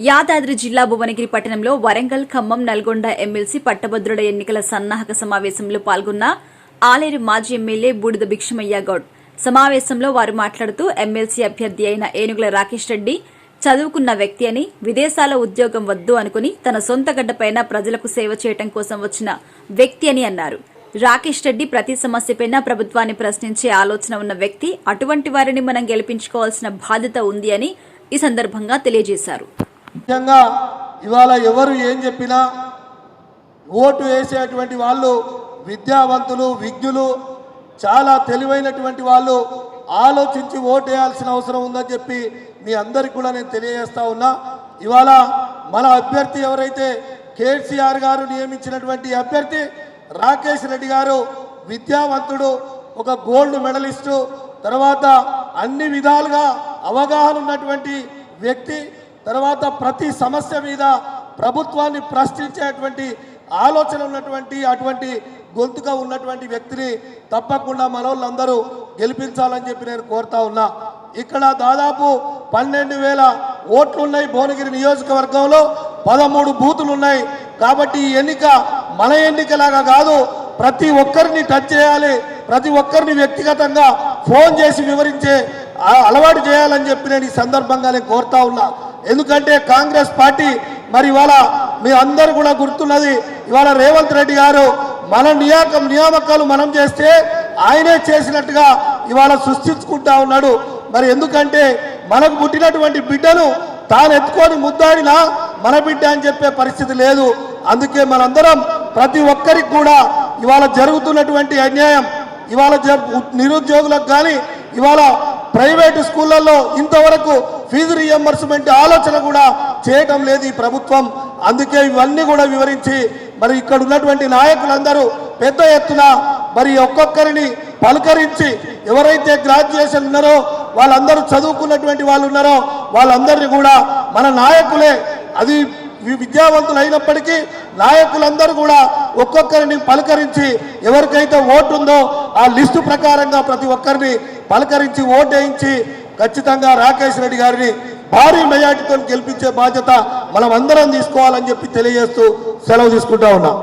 యాదాద్రి జిల్లా భువనగిరి పట్టణంలో వరంగల్ ఖమ్మం నల్గొండ ఎమ్మెల్సీ పట్టభద్రుల ఎన్నికల సన్నాహక సమావేశంలో పాల్గొన్న ఆలేరు మాజీ ఎమ్మెల్యే బూడిద భిక్షమయ్య గౌడ్. సమావేశంలో వారు మాట్లాడుతూ ఎమ్మెల్సీ అభ్యర్థి అయిన ఏనుగుల రాకేష్ రెడ్డి చదువుకున్న వ్యక్తి అని విదేశాల ఉద్యోగం వద్దు అనుకుని తన సొంత గడ్డపైన ప్రజలకు సేవ చేయటం కోసం వచ్చిన వ్యక్తి అని అన్నారు. రాకేష్ రెడ్డి ప్రతి సమస్యపైన ప్రభుత్వాన్ని ప్రశ్నించే ఆలోచన ఉన్న వ్యక్తి అటువంటి వారిని మనం గెలిపించుకోవాల్సిన బాధ్యత ఉంది అని ఈ సందర్భంగా తెలియజేశారు. ముఖ్యంగా ఇవాళ ఎవరు ఏం చెప్పినా ఓటు వేసేటువంటి వాళ్ళు విద్యావంతులు విజ్ఞులు చాలా తెలివైనటువంటి వాళ్ళు ఆలోచించి ఓటు వేయాల్సిన అవసరం ఉందని చెప్పి మీ అందరికి కూడా నేను తెలియజేస్తా ఉన్నా. ఇవాళ మన అభ్యర్థి ఎవరైతే కేసీఆర్ గారు నియమించినటువంటి అభ్యర్థి రాకేష్ రెడ్డి గారు విద్యావంతుడు ఒక గోల్డ్ మెడలిస్టు తర్వాత అన్ని విధాలుగా అవగాహన ఉన్నటువంటి వ్యక్తి తర్వాత ప్రతి సమస్య మీద ప్రభుత్వాన్ని ప్రశ్నించేటువంటి ఆలోచన ఉన్నటువంటి అటువంటి గొంతుగా ఉన్నటువంటి వ్యక్తిని తప్పకుండా మనోళ్ళందరూ గెలిపించాలని చెప్పి నేను కోరుతా ఉన్నా. ఇక్కడ దాదాపు పన్నెండు వేల ఓట్లు ఉన్నాయి భువనగిరి నియోజకవర్గంలో పదమూడు బూతులు ఉన్నాయి కాబట్టి ఈ ఎన్నిక మన ఎన్నికలాగా కాదు ప్రతి ఒక్కరిని టచ్ చేయాలి ప్రతి ఒక్కరిని వ్యక్తిగతంగా ఫోన్ చేసి వివరించే అలవాటు చేయాలని చెప్పి నేను ఈ సందర్భంగా నేను కోరుతా ఉన్నా. ఎందుకంటే కాంగ్రెస్ పార్టీ మరి ఇవాళ మీ అందరు కూడా గుర్తున్నది ఇవాళ రేవంత్ రెడ్డి గారు మన నియామకం నియామకాలు మనం చేస్తే ఆయనే చేసినట్టుగా ఇవాళ సృష్టించుకుంటా ఉన్నాడు. మరి ఎందుకంటే మనకు పుట్టినటువంటి బిడ్డను తాను ఎత్తుకొని ముద్దాడినా మన బిడ్డ అని చెప్పే పరిస్థితి లేదు. అందుకే మనందరం ప్రతి ఒక్కరికి కూడా ఇవాళ జరుగుతున్నటువంటి అన్యాయం ఇవాళ నిరుద్యోగులకు కానీ ఇవాళ ప్రైవేటు స్కూళ్ళల్లో ఇంతవరకు ఫీజు రియంబర్స్మెంట్ ఆలోచన కూడా చేయటం లేదు ఈ ప్రభుత్వం. అందుకే ఇవన్నీ కూడా వివరించి మరి ఇక్కడ ఉన్నటువంటి నాయకులందరూ పెద్ద ఎత్తున మరి ఒక్కొక్కరిని పలకరించి ఎవరైతే గ్రాడ్యుయేషన్ ఉన్నారో వాళ్ళందరూ చదువుకున్నటువంటి వాళ్ళు ఉన్నారో వాళ్ళందరినీ కూడా మన నాయకులే అది విద్యావంతులు అయినప్పటికీ నాయకులందరూ కూడా ఒక్కొక్కరిని పలకరించి ఎవరికైతే ఓటు ఉందో ఆ లిస్టు ప్రకారంగా ప్రతి ఒక్కరిని పలకరించి ఓటు వేయించి ఖచ్చితంగా రాకేష్ రెడ్డి గారిని భారీ మెజార్టీతో గెలిపించే బాధ్యత మనం అందరం తీసుకోవాలని చెప్పి తెలియజేస్తూ సెలవు తీసుకుంటా ఉన్నాం.